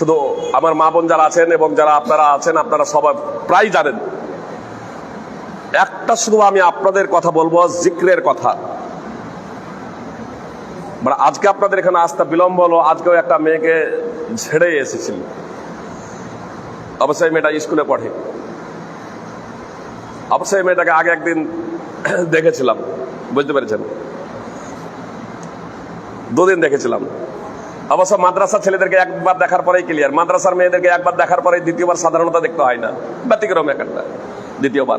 শুধু আমার মা বোন যারা আছেন এবং যারা আপনারা আছেন, আপনারা সবাই প্রায় জানেন। একটা শুধু আমি আপনাদের কথা বলব, জিক্রের কথা। মানে আজকে আপনাদের এখানে আসতে বিলম্ব হলো, আজকেও একটা মেয়েকে ছেড়ে এসেছিল। অবশ্যই মেয়েটা স্কুলে পড়ে। অবশ্যই মেয়েটাকে আগে একদিন দেখেছিলাম, বুঝতে পেরেছেন? দুদিন দেখেছিলাম। অবশ্য মাদ্রাসা ছেলেদেরকে একবার দেখার পরেই ক্লিয়ার মাদ্রাসার মেয়েদেরকে একবার দেখার পরে দ্বিতীয়বার সাধারণত দেখতে হয় না। ব্যতিক্রম একটা, দ্বিতীয়বার।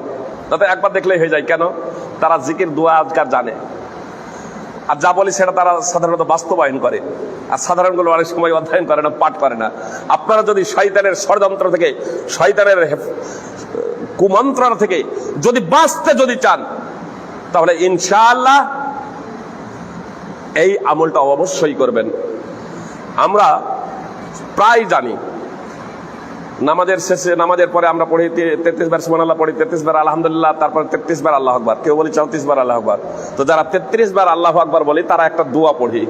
তাতে একবার দেখলেই হয়ে যায়। কেন? তারা জিকির, দোয়া আজকার জানে। আর যা বলি সেটা তারা সাধারণত বাস্তবায়ন করে। আর সাধারণগুলো অনেক সময় অধ্যয়ন করে না, পাঠ করে না। আপনারা যদি শয়তানের ষড়যন্ত্র থেকে, শয়তানের কুমন্ত্রণা থেকে যদি বাঁচতে যদি চান, তাহলে ইনশাআল্লাহ এই আমলটা অবশ্যই করবেন। আমরা প্রায় জানি। নামাজের শেষে, নামাজের পরে আমরা পড়ি তেত্রিশ বার সুমান আল্লাহ পড়ি, তেত্রিশ বার আলহামদুলিল্লাহ, তারপর তেত্রিশ বার আল্লাহ আকবার। কেউ বলি চৌত্রিশ বার আল্লাহ আকবার। তো যারা তেত্রিশ বার আল্লাহ আকবার বলি, তারা একটা দোয়া পড়ি।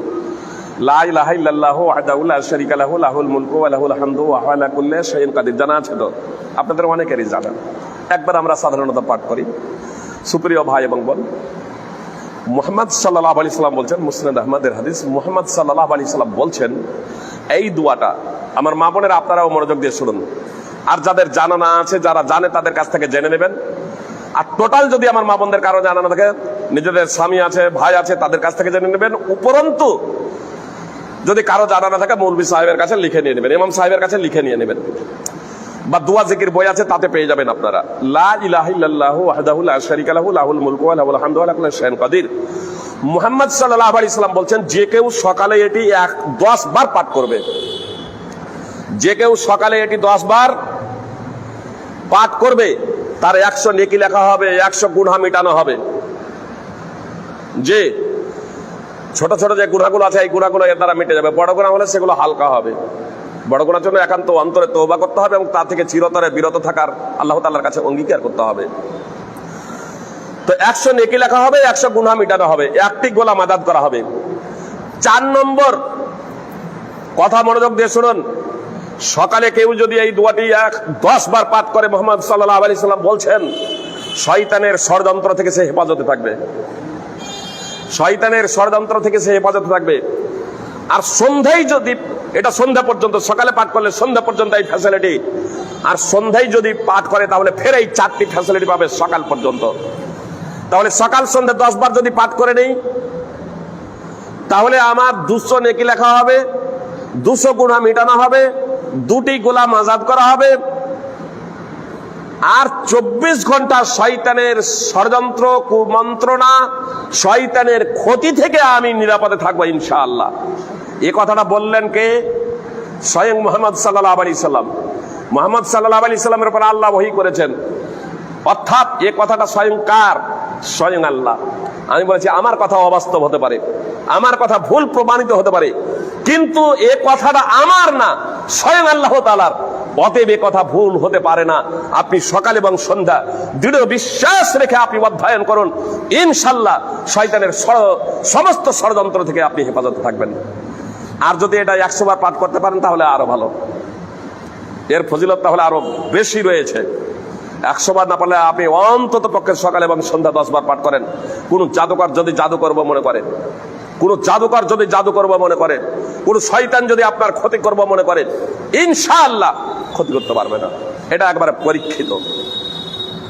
জানা আপনাদের অনেকেরই জানা। একবার আমরা সাধারণত পাঠ করি। সুপ্রিয় ভাই এবং বোন মোহাম্মদ সাল্লাহ আলি সাল্লাম বলছেন মুসনাদ আহমদের হাদিস, মোহাম্মদ সাল্লাহ আলি সাল্লাম বলছেন, এই দুয়াটা আমার মা বোনের আপনারাও মনোযোগ দিয়ে শুনুন। আর যাদের জানা না আছে, যারা জানে তাদের কাছ থেকে জেনে নেবেন। আর টোটাল যদি আমার মা বোনদের কারও জানা না থাকে, নিজেদের স্বামী আছে, ভাই আছে, তাদের কাছ থেকে জেনে নেবেন। উপরন্তু যদি কারও জানা না থাকে মৌলবী সাহেবের কাছে লিখে নিয়ে নেবেন, ইমাম সাহেবের কাছে লিখে নিয়ে নেবেন। বা দোয়া জিকির বই আছে, তাতে পেয়ে যাবেন আপনারা। লা ইলাহা ইল্লাল্লাহু ওয়াহদাহু লা শারীকা লাহু, লাহুল মুলকু ওয়া লাহুল হামদু ওয়া লা কুল্লি কাদির। মুহাম্মদ সাল্লাল্লাহু আলাইহি সাল্লাম বলছেন, যে কেউ সকালে এটি এক দশ বার পাঠ করবে। যে কেউ সকালে এটি দশ বার পাঠ করবে, তার একশো নেকি লেখা হবে, একশো গুণা মিটানো হবে। যে ছোট ছোট যে গুণাগুলো আছে, এই গুণাগুলো এর দ্বারা মিটে যাবে, বড় গুণা হলে সেগুলো হালকা হবে। বড় গুণার জন্য একান্ত অন্তরে তৌবা করতে হবে এবং তা থেকে চিরতরে বিরত থাকার আল্লাহ তাল্লার কাছে অঙ্গীকার করতে হবে। তো একশো নেকি লেখা হবে, একশো গুণা মিটানো হবে, একটি গোলা মাদাদ করা হবে। চার নম্বর কথা মনোযোগ দিয়ে শুনুন। সকালে কেউ যদি এই দোয়াটি এক দশ বার পাঠ করে মোহাম্মদ সাল্লাহ আলি সাল্লাম বলছেন, শয়তানের ষড়যন্ত্র থেকে সে হেফাজতে থাকবে। শয়তানের ষড়যন্ত্র থেকে সে হেফাজতে থাকবে। আর সন্ধ্যায় যদি এটা সন্ধ্যা পর্যন্ত, সকালে পাঠ করলে সন্ধ্যা পর্যন্ত এই ফ্যাসিলিটি আর সন্ধ্যায় যদি পাঠ করে, তাহলে ফের এই চারটি ফ্যাসিলিটি পাবে সকাল পর্যন্ত। তাহলে সকাল সন্ধ্যা দশ বার যদি পাঠ করে নেই, তাহলে আমার দুশো নেকি লেখা হবে, দুশো গুণা মেটানো হবে, দুটি গোলাম আজাদ করা হবে, আর চব্বিশ ঘণ্টা শয়তানের ষড়যন্ত্র, কুমন্ত্রণা, শয়তানের ক্ষতি থেকে আমি নিরাপদে থাকব ইনশাআল্লাহ। এ কথাটা বললেন কে? স্বয়ং মোহাম্মদ সাল্লাহ আলী সাল্লাম। মোহাম্মদ সাল্লাহ আলী সাল্লামের উপর আল্লাহ বহি করেছেন। অর্থাৎ এ কথাটা স্বয়ং কার? স্বয়ং আল্লাহ। আমি বলেছি, আমার কথা অবাস্তব হতে পারে। আমার কথা ভুল প্রমাণিত হতে পারে। কিন্তু এ কথাটা আমার না, স্বয়ং আল্লাহ তালার অতএব এ কথা ভুল হতে পারে না। আপনি সকাল এবং সন্ধ্যা দৃঢ় বিশ্বাস রেখে আপনি অধ্যয়ন করুন। ইনশাল্লাহ শয়তানের সমস্ত ষড়যন্ত্র থেকে আপনি হেফাজতে থাকবেন। আর যদি এটা একশো বার পাঠ করতে পারেন, তাহলে আরও ভালো। এর ফজিলত তাহলে আরও বেশি রয়েছে। একশো বার না পারলে আপনি অন্তত পক্ষে সকাল এবং সন্ধ্যা দশ বার পাঠ করেন। কোন জাদুকর যদি জাদু করব মনে করে, কোন জাদুকর যদি জাদু করব মনে করে, কোন শয়তান যদি আপনার ক্ষতি করব মনে করে, ইনশাআল্লাহ ক্ষতি করতে পারবে না। এটা একবারে পরীক্ষিত।